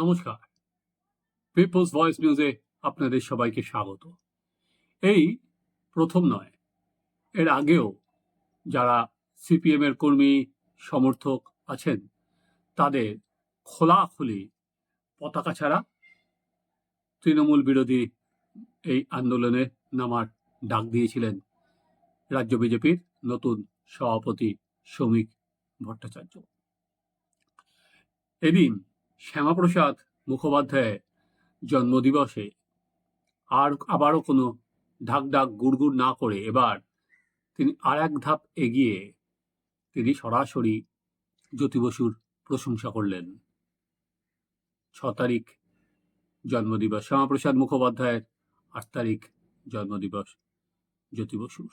নমস্কার। People's voice নিউজে আপনাদের সবাইকে স্বাগত। এই প্রথম নয়, এর আগেও যারা সিপিএম এর কর্মী, সমর্থক আছেন, তাদের খোলাখুলি পতাকা ছাড়া তৃণমূল বিরোধী এই আন্দোলনে নামার ডাক দিয়েছিলেন রাজ্য বিজেপির নতুন সভাপতি শ্রমিক ভট্টাচার্য। এদিন শ্যামাপ্রসাদ মুখোপাধ্যায়ের জন্মদিবসে আর আবারও কোনো ঢাক ঢাক গুড়গুড় না করে এবার তিনি আর এক ধাপ এগিয়ে তিনি সরাসরি জ্যোতি বসুর প্রশংসা করলেন। ছ তারিখ জন্মদিবস, শ্যামাপ্রসাদ মুখোপাধ্যায়ের আট তারিখ জন্মদিবস, জ্যোতি বসুর।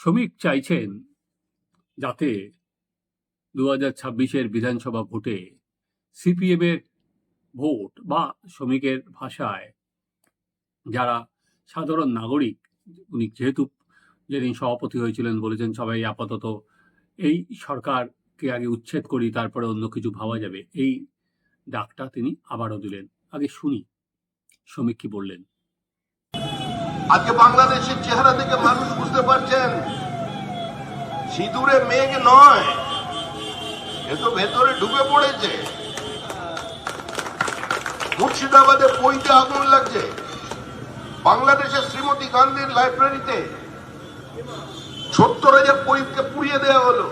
শ্রমিক চাইছেন যাতে দু হাজার ছাব্বিশের বিধানসভা ভোটে সিপিএম এর ভোট বা শ্রমিকের ভাষায় যারা সাধারণ নাগরিক, উনি যেহেতু যেদিন সভাপতি হয়েছিলেন বলেছেন সবাই আপাতত এই সরকারকে আগে উচ্ছেদ করি, তারপরে অন্য কিছু ভাবা যাবে। এই ডাকটা তিনি আবারও দিলেন। আগে শুনি, শ্রমিক কি বললেন? আজকে বাংলাদেশের চেহারা থেকে মানুষ বুঝতে পারছেন, সিঁদুরে মেঘ নয়, এ তো ভেতরে ঢুকে পড়েছে। মুর্শিদাবাদে বইতে আগুন লাগছে। বাংলাদেশের শ্রীমতী গান্ধীর লাইব্রেরিতে সত্তর হাজার বইকে পুড়িয়ে দেওয়া হলো।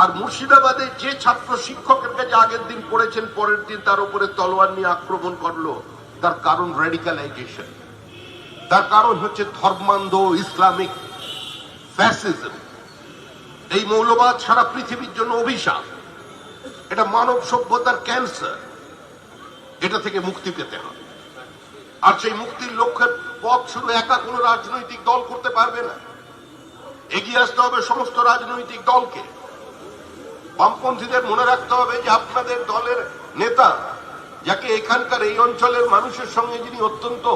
আর মুর্শিদাবাদে যে ছাত্র শিক্ষকের কাছে আগের দিন পড়েছেন, পরের দিন তার উপরে তলোয়ার নিয়ে আক্রমণ করল, তার কারণ রেডিকালাইজেশন তার কারণ হচ্ছে ধর্মান্ধ ইসলামিক ফ্যাসিজম এই মৌলবাদ সারা পৃথিবীর জন্য অভিশাপ। এটা মানব সভ্যতার ক্যান্সার এটা থেকে মুক্তি পেতে হবে। আর সেই মুক্তির লক্ষ্যের পথ শুধু একা কোনো রাজনৈতিক দল করতে পারবে না। এগিয়ে আসতে হবে সমস্ত রাজনৈতিক দলকে। বামপন্থীদের মনে রাখতে হবে যে আপনাদের দলের নেতা, যাকে এখানকার এই অঞ্চলের মানুষের সঙ্গে যিনি অত্যন্ত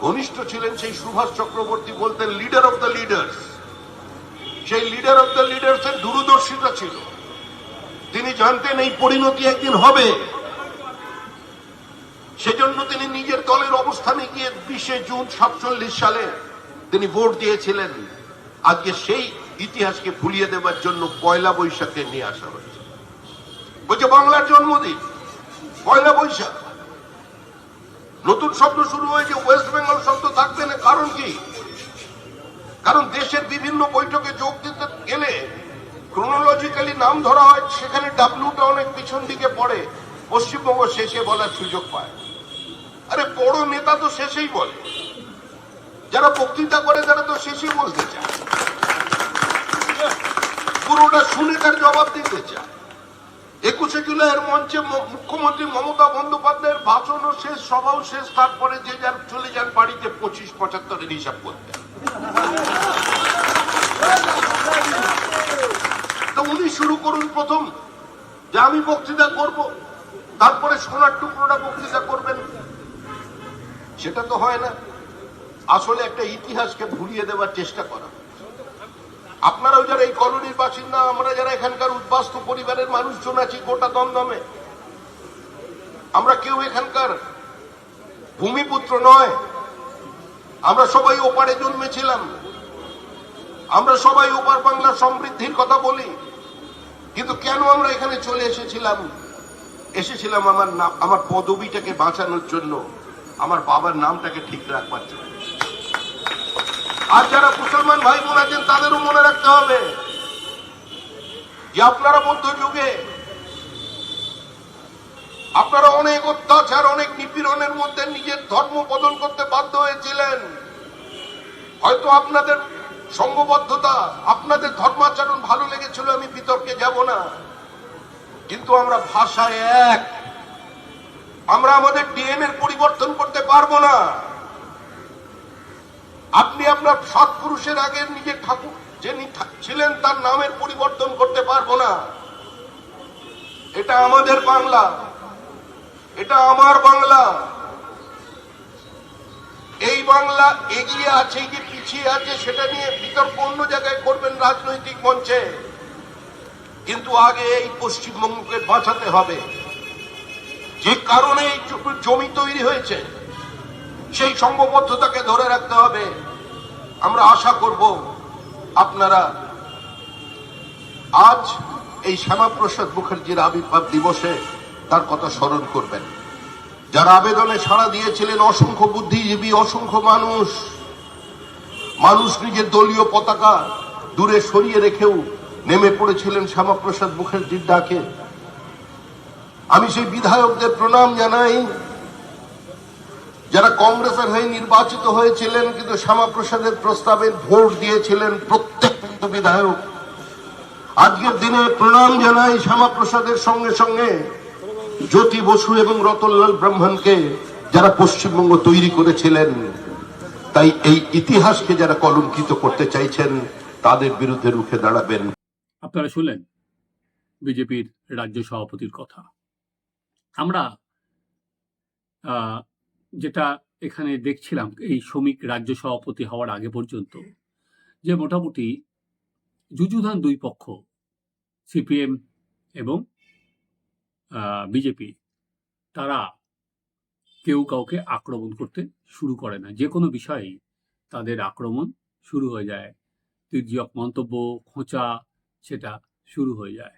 ঘনিষ্ঠ ছিলেন, সেই সুভাষ চক্রবর্তী বলতেন লিডার অফ দ্য লিডার্স সেই লিডার অফ দ্য লিডার্স এর দূরদর্শিতা ছিল। তিনি জানতেন এই পরিণতি একদিন হবে। সেজন্য তিনি নিজের দলের অবস্থানে গিয়ে বিশে জুন সাতচল্লিশ সালে তিনি ভোট দিয়েছিলেন। আজকে সেই ইতিহাসকে ভুলিয়ে দেবার জন্য পয়লা বৈশাখে নিয়ে আসা হয়েছে। বলছে বাংলার জন্মদিন, পয়লা বৈশাখ। নতুন শব্দ শুরু হয়েছে, ওয়েস্ট বেঙ্গল শব্দ থাকবে না, কারণ কি? কারণ দেশের বিভিন্ন বৈঠকে যোগ দিতে গেলে ক্রোনোলজিক্যালি নাম ধরা হয়, সেখানে ডাব্লিউটা অনেক পিছন দিকে পড়ে, পশ্চিমবঙ্গ শেষে বলার সুযোগ পায়। আরে বড় নেতা তো শেষেই বলে। যারা বক্তৃতা করে তারা তো শেষেই বলতে চায়। পুরোটা শুনে তার জবাব দিতে চায়। একুশে জুলাইয়ের মঞ্চে মুখ্যমন্ত্রী মমতা বন্দ্যোপাধ্যায়ের ভাষণও শেষ সভাও শেষ, তারপরে যে যার চলে যান বাড়িতে পঁচিশ, পঁচাত্তরের হিসাব করতে তো উনি শুরু করুন প্রথম, যে আমি বক্তৃতা করব, তারপরে সোনার টুকরোটা বক্তৃতা করবেন। সেটা তো হয় না। আসলে একটা ইতিহাসকে ভুলিয়ে দেওয়ার চেষ্টা করা। আপনারাও যারা এই কলোনির বাসিন্দা, আমরা যারা এখানকার উদ্বাস্তু পরিবারের মানুষজন আছি গোটা দমদমে, আমরা কেউ এখানকার ভূমিপুত্র নয়। আমরা সবাই ওপারে জন্মেছিলাম। আমরা সবাই ওপার বাংলার সমৃদ্ধির কথা বলি। কিন্তু কেন আমরা এখানে চলে এসেছিলাম? এসেছিলাম আমার আমার পদবিটাকে বাঁচানোর জন্য। আমার বাবার নামটাকে ঠিক রাখবার জন্য। আর যারা মুসলমান ভাই বোন আছেন, তাদেরও মনে রাখতে হবে যে আপনারা মধ্যযুগে, আপনারা অনেক অত্যাচার, অনেক নিপীড়নের মধ্যে নিজের ধর্ম বদল করতে বাধ্য হয়েছিলেন। হয়তো আপনাদের সঙ্গবদ্ধতা, আপনাদের ধর্মাচরণ ভালো লেগেছিল, আমি বিতর্কে যাব না। কিন্তু আমরা ভাষায় এক আমরা আমাদের ডিএনএর পরিবর্তন করতে পারব না। আপনি আপনার সাত পুরুষের আগে নিজের ঠাকুর, যিনি ছিলেন তার নামের পরিবর্তন করতে পারব না। এটা আমাদের বাংলা। এটা আমার বাংলা। এই বাংলা এগিয়ে আছে কি পিছিয়ে আছে, সেটা নিয়ে বিতর্ক অন্য জায়গায় করবেন রাজনৈতিক মঞ্চে। কিন্তু আগে এই পশ্চিমবঙ্গকে বাঁচাতে হবে। যে কারণে এই জমি তৈরি হয়েছে, সেই সংঘবদ্ধতাকে ধরে রাখতে হবে। আমরা আশা করব আপনারা আজ এই শ্যামাপ্রসাদ মুখার্জির আবির্ভাব দিবসে তার কথা স্মরণ করবেন। যারা আবেদনে সাড়া দিয়েছিলেন, অসংখ্য বুদ্ধিজীবী, অসংখ্য মানুষ মানুষ নিজের দলীয় পতাকা দূরে সরিয়ে রেখেও নেমে পড়েছিলেন শ্যামাপ্রসাদ মুখার্জির ডাকে। আমি সেই বিধায়কদের প্রণাম জানাই। যারা কংগ্রেসের হয়ে নির্বাচিত হয়েছিলেন, কিন্তু শ্যামাপ্রসাদের প্রস্তাবে ভোট দিয়েছিলেন প্রত্যেক বিধায়ক। আজকের দিনে প্রণাম জানাই শ্যামাপ্রসাদের সঙ্গে সঙ্গে জ্যোতি বসু এবং রতনলাল ব্রাহ্মণকে, যারা পশ্চিমবঙ্গ তৈরি করেছিলেন। তাই এই ইতিহাসকে যারা কলঙ্কিত করতে চাইছেন, তাদের বিরুদ্ধে রুখে দাঁড়াবেন। আপনারা শুনলেন বিজেপির রাজ্য সভাপতির কথা। আমরা আহ, যেটা এখানে দেখছিলাম এই শ্রমিক রাজ্য সভাপতি হওয়ার আগে পর্যন্ত যে মোটামুটি যুযুধান দুই পক্ষ সিপিএম এবং বিজেপি তারা কেউ কাউকে আক্রমণ করতে শুরু করে না। যে কোনো বিষয়েই তাদের আক্রমণ শুরু হয়ে যায়। তির্যক মন্তব্য খোঁচা সেটা শুরু হয়ে যায়।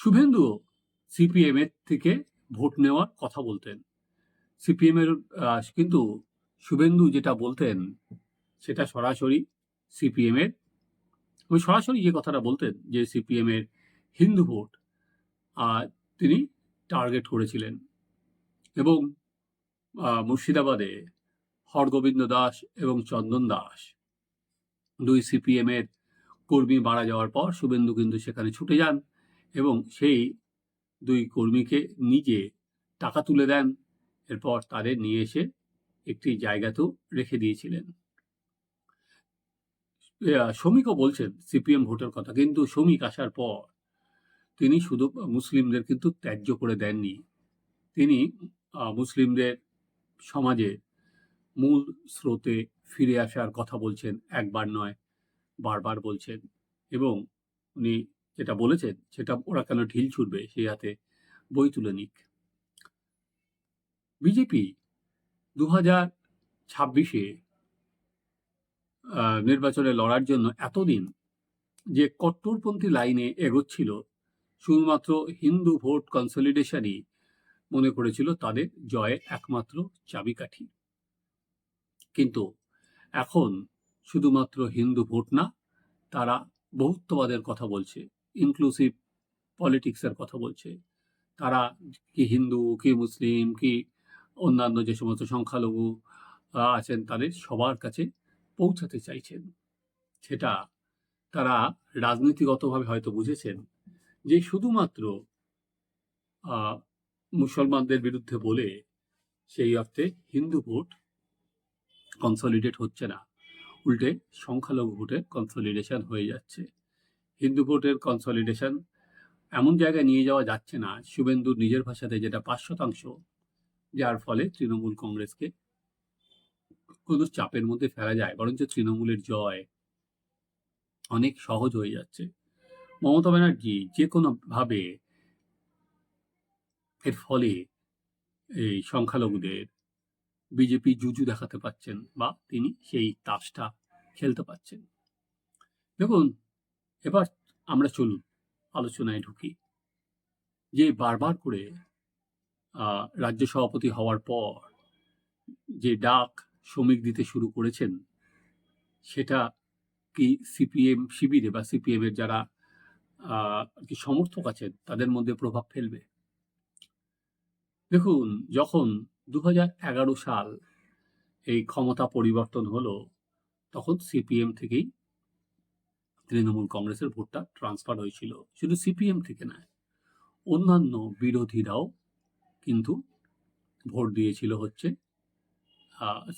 শুভেন্দু সিপিএম এর থেকে ভোট নেওয়ার কথা বলতেন। সিপিএম এর কিন্তু শুভেন্দু যেটা বলতেন, সেটা সরাসরি সিপিএম এর ওই সরাসরি যে কথাটা বলতেন যে সিপিএম এর হিন্দু ভোট তিনি টার্গেট করেছিলেন। এবং মুর্শিদাবাদে হরগোবিন্দ দাস এবং চন্দন দাস দুই সিপিএম এর কর্মী মারা যাওয়ার পর শুভেন্দু কিন্তু সেখানে ছুটে যান এবং সেই দুই কর্মীকে নিজে টাকা তুলে দেন। এরপর তাদের নিয়ে এসে একটি জায়গাতেও রেখে দিয়েছিলেন। শ্রমিকও বলছেন, সিপিএম ভোটের কথা, কিন্তু শ্রমিক আসার পর তিনি শুধু মুসলিমদের কিন্তু ত্যায্য করে দেননি। তিনি মুসলিমদের সমাজে মূল স্রোতে ফিরে আসার কথা বলছেন, একবার নয়, বারবার বলছেন। এবং উনি যেটা বলেছেন সেটা ওরা কেন ঢিল ছুটবে সেই হাতে বই তুলে নিক। বিজেপি দু হাজার ছাব্বিশে নির্বাচনে লড়ার জন্য এতদিন যে কট্টরপন্থী লাইনে এগোচ্ছিল, শুধুমাত্র হিন্দু ভোট কনসলিডেশনই মনে করেছিল তাদের জয়ের একমাত্র চাবিকাঠি। কিন্তু এখন শুধুমাত্র হিন্দু ভোট না, তারা বহুত্ববাদের কথা বলছে। ইনক্লুসিভ পলিটিক্সের কথা বলছে। তারা কি হিন্দু, কি মুসলিম, কি অন্যান্য যে সমস্ত সংখ্যালঘু আছেন, তাদের সবার কাছে পৌঁছাতে চাইছেন। সেটা তারা রাজনীতিগতভাবে হয়তো বুঝেছেন যে শুধুমাত্র মুসলমানদের বিরুদ্ধে বলে সেই অর্থে হিন্দু ভোট কনসলিডেট হচ্ছে না। উল্টে সংখ্যালঘু ভোটের কনসলিডেশন হয়ে যাচ্ছে। হিন্দু ভোটের কনসলিডেশন এমন জায়গায় নিয়ে যাওয়া যাচ্ছে না। শুভেন্দুর নিজের ভাষাতে যেটা পাঁচ শতাংশ, যার ফলে তৃণমূল কংগ্রেসকে কোনো চাপের মধ্যে ফেলা যায়, বরঞ্চ তৃণমূলের জয় অনেক সহজ হয়ে যাচ্ছে। মমতা ব্যানার্জি যে কোনো ভাবে এর ফলে এই সংখ্যালঘুদের বিজেপি জুজু দেখাতে পাচ্ছেন বা তিনি সেই তাসটা খেলতে পাচ্ছেন। দেখুন এবার আমরা চলুন, আলোচনায় ঢুকি। যে বারবার করে রাজ্য সভাপতি হওয়ার পর যে ডাক শ্রমিক দিতে শুরু করেছেন, সেটা কি সিপিএম শিবিরে বা সিপিএম এর যারা কি সমর্থক আছেন, তাদের মধ্যে প্রভাব ফেলবে? দেখুন, যখন দু সাল এই ক্ষমতা পরিবর্তন হলো, তখন সিপিএম থেকেই তৃণমূল কংগ্রেসের ভোটটা ট্রান্সফার হয়েছিল। শুধু সিপিএম থেকে নয়, অন্যান্য বিরোধীরাও কিন্তু ভোট দিয়েছিল হচ্ছে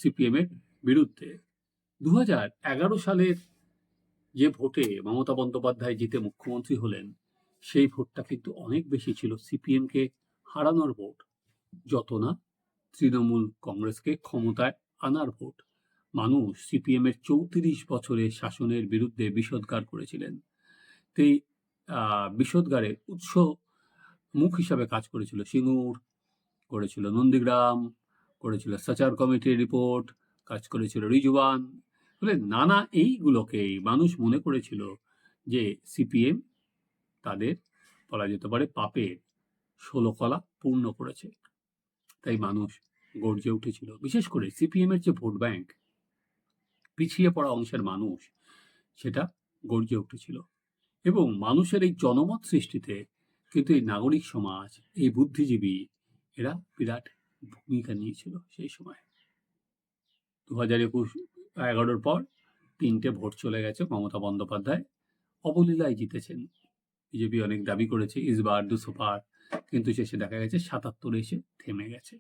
সিপিএম এর বিরুদ্ধে। দু এগারো সালের যে ভোটে মমতা বন্দ্যোপাধ্যায় জিতে মুখ্যমন্ত্রী হলেন, সেই ভোটটা কিন্তু অনেক বেশি ছিল সিপিএম কে হারানোর ভোট, যত না তৃণমূল কংগ্রেসকে ক্ষমতায় আনার ভোট। মানুষ সিপিএম এর চৌত্রিশ বছরের শাসনের বিরুদ্ধে বিষোদ্গার করেছিলেন। সেই আহ, বিষোদ্গারের উৎস মুখ হিসাবে কাজ করেছিল সিঙ্গুর করেছিল নন্দীগ্রাম করেছিল সাচার কমিটির রিপোর্ট কাজ করেছিল রিজওয়ান বলে নানা এইগুলোকেই মানুষ মনে করেছিল যে সিপিএম তাদের বলা যেতে পারে পাপের ষোলো কলা পূর্ণ করেছে। তাই মানুষ গর্জে উঠেছিল। বিশেষ করে সিপিএম এর যে ভোট ব্যাংক পিছিয়ে পড়া অংশের মানুষ, সেটা গর্জে উঠেছিল। এবং মানুষের এই জনমত সৃষ্টিতে কিন্তু এই নাগরিক সমাজ, এই বুদ্ধিজীবী এরা বিরাট ভূমিকা নিয়েছিল সেই সময়। দু হাজার একুশ এগারোর পর তিনটে ভোট চলে গেছে মমতা বন্দ্যোপাধ্যায়। অবলীলায় জিতেছেন। বিজেপি অনেক দাবি করেছে, ইসবার দুশো পার কিন্তু শেষে দেখা গেছে সাতাত্তরে এসে থেমে গেছে।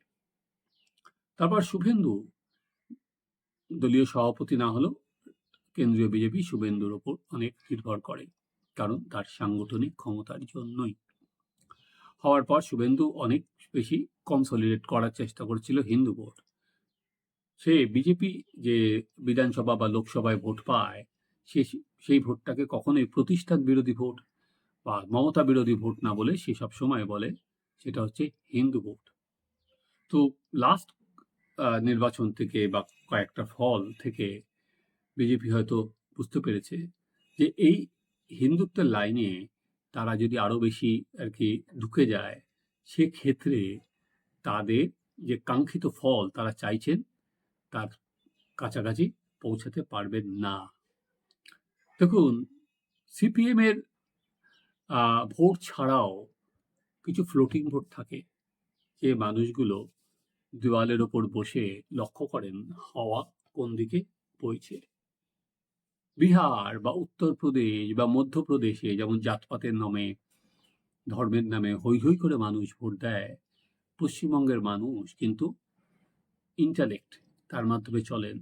তারপর শুভেন্দু দলীয় সভাপতি না হলেও কেন্দ্রীয় বিজেপি শুভেন্দুর ওপর অনেক নির্ভর করে, কারণ তার সাংগঠনিক ক্ষমতার জন্যই। হওয়ার পর শুভেন্দু অনেক বেশি কনসলিডেট করার চেষ্টা করেছিল হিন্দু ভোট। সে বিজেপি যে বিধানসভা বা লোকসভায় ভোট পায়, সে সেই ভোটটাকে কখনোই প্রতিষ্ঠান বিরোধী ভোট বা মমতা বিরোধী ভোট না বলে সে সব সময় বলে, সেটা হচ্ছে হিন্দু ভোট। তো লাস্ট নির্বাচন থেকে বা কয়েকটা ফল থেকে বিজেপি হয়তো বুঝতে পেরেছে যে এই হিন্দুত্বের লাইনে তারা যদি আরও বেশি আর কি ঢুকে যায়, সেক্ষেত্রে তাদের যে কাঙ্ক্ষিত ফল তারা চাইছেন, তার কাছাকাছি পৌঁছাতে পারবেন না। দেখুন, সিপিএম এর ভোট ছাড়াও কিছু ফ্লোটিং ভোট থাকে। যে মানুষগুলো দেওয়ালের ওপর বসে লক্ষ্য করেন হাওয়া কোন দিকে বইছে। বিহার বা উত্তরপ্রদেশ বা মধ্যপ্রদেশে যেমন জাতপাতের নামে, ধর্মের নামে হৈ হৈ করে মানুষ ভোট দেয়, পশ্চিমবঙ্গের মানুষ কিন্তু ইন্টালেক্ট তার মাধ্যমে চলেন।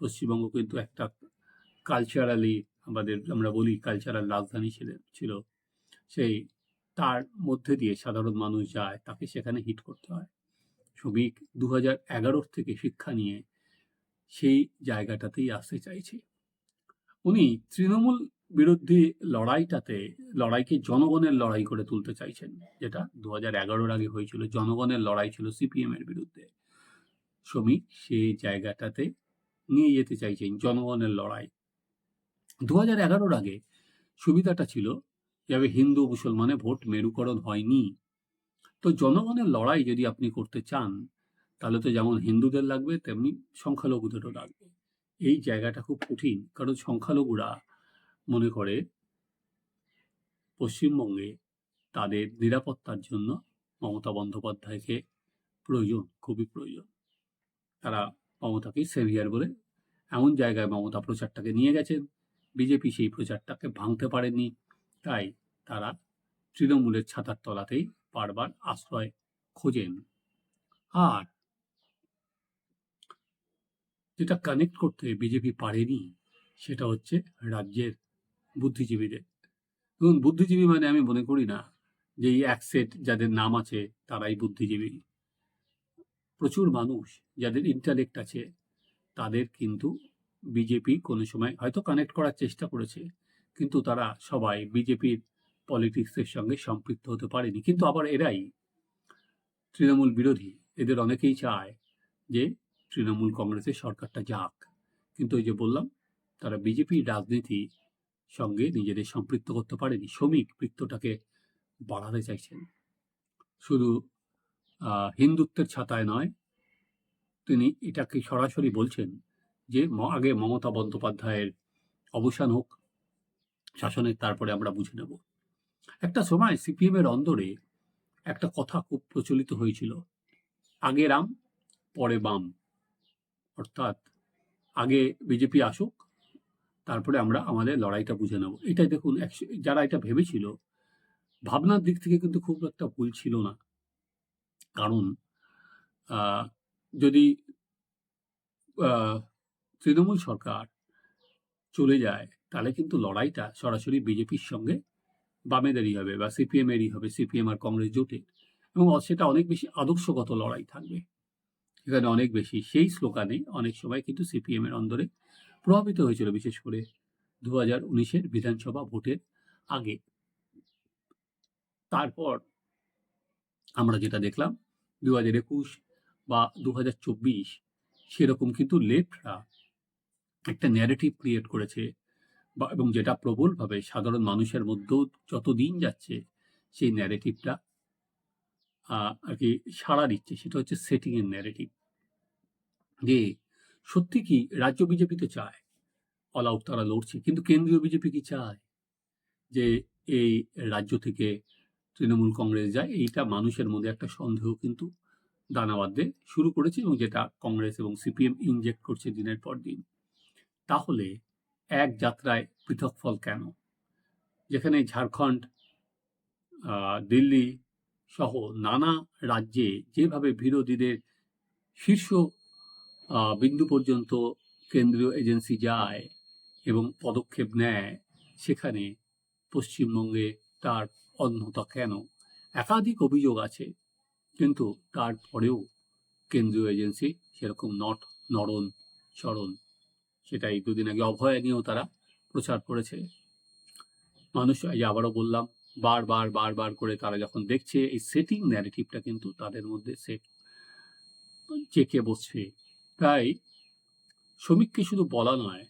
পশ্চিমবঙ্গ কিন্তু একটা কালচারালি আমাদের, আমরা বলি কালচারাল রাজধানী ছিল ছিল। সেই তার মধ্যে দিয়ে সাধারণ মানুষ যায়, তাকে সেখানে হিট করতে হয়। শ্রমিক দু হাজার এগারোর থেকে শিক্ষা নিয়ে সেই জায়গাটাতেই আসতে চাইছে। উনি তৃণমূল বিরোধী লড়াইটাতে, লড়াইকে জনগণের লড়াই করে তুলতে চাইছেন, যেটা দু হাজার এগারোর আগে হয়েছিল। জনগণের লড়াই ছিল সিপিএম এর বিরুদ্ধে। শ্রমিক সেই জায়গাটাতে নিয়ে যেতে চাইছেন জনগণের লড়াই। দু হাজার এগারোর আগে সুবিধাটা ছিল যাবে হিন্দু মুসলমানে ভোট মেরুকরণ হয়নি। তো জনগণের লড়াই যদি আপনি করতে চান, তাহলে তো যেমন হিন্দুদের লাগবে, তেমনি সংখ্যালঘুদেরও লাগবে। এই জায়গাটা খুব কঠিন, কারণ সংখ্যালঘুরা মনে করে পশ্চিমবঙ্গে তাদের নিরাপত্তার জন্য মমতা বন্দ্যোপাধ্যায়কে প্রয়োজন, খুবই প্রয়োজন। তারা মমতাকে সেভিয়ার বলে এমন জায়গায় মমতা প্রচারটাকে নিয়ে গেছেন। বিজেপি সেই প্রচারটাকে ভাঙতে পারেনি তাই তারা তৃণমূলের ছাতার তলাতেই বারবার আশ্রয় খোঁজেন। আর যেটা কানেক্ট করতে বিজেপি পারেনি, সেটা হচ্ছে রাজ্যের বুদ্ধিজীবীদের। এবং বুদ্ধিজীবী মানে আমি মনে করি না যে এই এক সেট যাদের নাম আছে, তারাই বুদ্ধিজীবী। প্রচুর মানুষ যাদের ইন্টালেক্ট আছে, তাদের কিন্তু বিজেপি কোনো সময় হয়তো কানেক্ট করার চেষ্টা করেছে, কিন্তু তারা সবাই বিজেপির পলিটিক্সের সঙ্গে সম্পৃক্ত হতে পারেনি। কিন্তু আবার এরাই তৃণমূল বিরোধী, এদের অনেকেই চায় যে তৃণমূল কংগ্রেসের সরকারটা যাক। কিন্তু ওই যে বললাম, তারা বিজেপি রাজনীতি সঙ্গে নিজেদের সম্পৃক্ত করতে পারেনি। শ্রমিক বৃত্তটাকে বাড়াতে চাইছেন। শুধু হিন্দুত্বের ছাতায় নয়, তিনি এটাকে সরাসরি বলছেন যে আগে মমতা বন্দ্যোপাধ্যায়ের অবসান হোক, শাসনের তারপরে আমরা বুঝে নেব। একটা সময় এর অন্দরে একটা কথা খুব প্রচলিত হয়েছিল, আগে রাম, পরে বাম। অর্থাৎ আগে বিজেপি আসুক, তারপরে আমরা আমাদের লড়াইটা বুঝে নেব। এটাই দেখুন যারা এটা ভেবেছিল, ভাবনার দিক থেকে কিন্তু খুব একটা ভুল ছিল না। কারণ যদি তৃণমূল সরকার চলে যায়, তাহলে কিন্তু লড়াইটা সরাসরি বিজেপির সঙ্গে বামেদেরই হবে বা সিপিএম এরই হবে, সিপিএম আর কংগ্রেস জোটের এবং সেটা অনেক বেশি আদর্শগত লড়াই থাকবে। এখানে অনেক বেশি, সেই স্লোগানে অনেক সময় কিন্তু সিপিএম এর অন্দরে প্রভাবিত হয়েছিল, বিশেষ করে দু হাজার উনিশের বিধানসভা ভোটের আগে। তারপর আমরা যেটা দেখলাম দু হাজার একুশ বা দু হাজার চব্বিশ সেরকম কিন্তু লেফটরা একটা ন্যারেটিভ ক্রিয়েট করেছে বা, এবং যেটা প্রবলভাবে সাধারণ মানুষের মধ্যেও যত দিন যাচ্ছে সেই ন্যারেটিভটা আর কি সাড়া দিচ্ছে, সেটা হচ্ছে সেটিং ন্যারেটিভ যে সত্যি কি রাজ্য বিজেপি তো চায় অল আউট তারা লড়ছে, কিন্তু কেন্দ্রীয় বিজেপি কি চায়? যে এই রাজ্য থেকে তৃণমূল কংগ্রেস যায়, এইটা মানুষের মধ্যে একটা সন্দেহ কিন্তু দানা বাঁধতে শুরু করেছে এবং যেটা কংগ্রেস এবং সিপিএম ইনজেক্ট করছে দিনের পর দিন। তাহলে এক যাত্রায় পৃথক ফল কেন? যেখানে ঝাড়খণ্ড দিল্লি সহ নানা রাজ্যে যেভাবে বিরোধীদের শীর্ষ বিন্দু পর্যন্ত কেন্দ্রীয় এজেন্সি যায় এবং পদক্ষেপ নেয়, সেখানে পশ্চিমবঙ্গে তার অন্যতা কেন? একাধিক অভিযোগ আছে, কিন্তু তারপরেও কেন্দ্রীয় এজেন্সি সেরকম নট নরণ চরণ সেটাই দুদিন আগে অভয়া নিয়েও তারা প্রচার করেছে। মানুষ, এই আবারও বললাম বারবার বারবার করে তারা যখন দেখছে, এই সেটিং ন্যারেটিভটা কিন্তু তাদের মধ্যে সেট চেকে বসছে। তাই শ্রমিককে শুধু বলা নয়,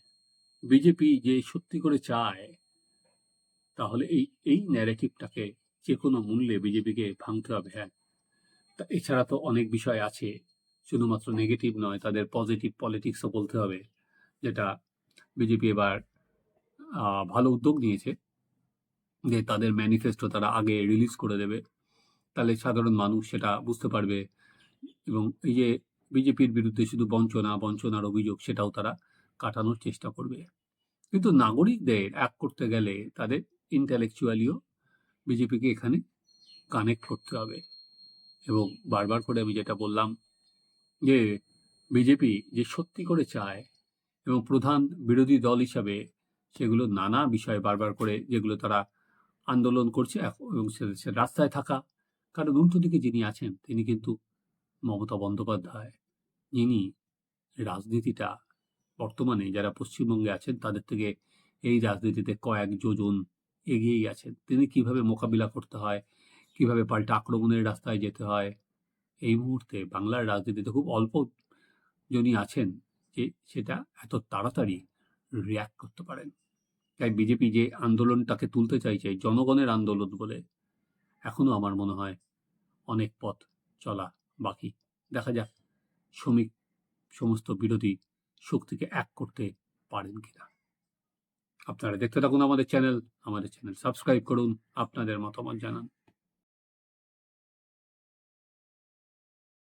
বিজেপি যে সত্যি করে চায়, তাহলে এই এই ন্যারেটিভটাকে যে কোনো মূল্যে বিজেপিকে ভাঙতে হবে হ্যাঁ। তা এছাড়া তো অনেক বিষয় আছে, শুধুমাত্র নেগেটিভ নয়, তাদের পজিটিভ পলিটিক্সও বলতে হবে। যেটা বিজেপি এবার ভালো উদ্যোগ নিয়েছে যে তাদের ম্যানিফেস্টো তারা আগে রিলিজ করে দেবে। তাহলে সাধারণ মানুষ সেটা বুঝতে পারবে এবং এই যে বিজেপির বিরুদ্ধে শুধু বঞ্চনা, বঞ্চনার অভিযোগ সেটাও তারা কাটানোর চেষ্টা করবে। কিন্তু নাগরিকদের এক করতে গেলে তাদের ইন্টালেকচুয়ালিও বিজেপিকে এখানে কানেক্ট করতে হবে। এবং বারবার করে আমি যেটা বললাম যে বিজেপি যে সত্যি করে চায় এবং প্রধান বিরোধী দল হিসাবে সেগুলো নানা বিষয়ে বারবার করে যেগুলো তারা আন্দোলন করছে এবং রাস্তায় থাকা। কারণ উল্টো দিকে যিনি আছেন, তিনি কিন্তু মমতা বন্দ্যোপাধ্যায়। যিনি রাজনীতিটা বর্তমানে যারা পশ্চিমবঙ্গে আছেন, তাদের থেকে এই রাজনীতিতে কয়েক যোজন এগিয়েই আছেন। তিনি কীভাবে মোকাবিলা করতে হয়, কীভাবে পাল্টা আক্রমণের রাস্তায় যেতে হয়, এই মুহূর্তে বাংলার রাজনীতিতে খুব অল্প জনই আছেন। যে সেটা এত তাড়াতাড়ি রিয়াক্ট করতে পারেন। তাই বিজেপি যে আন্দোলনটাকে তুলতে চাইছে, জনগণের আন্দোলন বলে, এখনও আমার মনে হয় অনেক পথ চলা বাকি। দেখা যাক শ্রমিক সমস্ত বিরোধী শক্তিকে এক করতে পারেন কিনা। আপনারা দেখতে থাকুন আমাদের চ্যানেল আমাদের চ্যানেল সাবস্ক্রাইব করুন, আপনাদের মতামত জানান।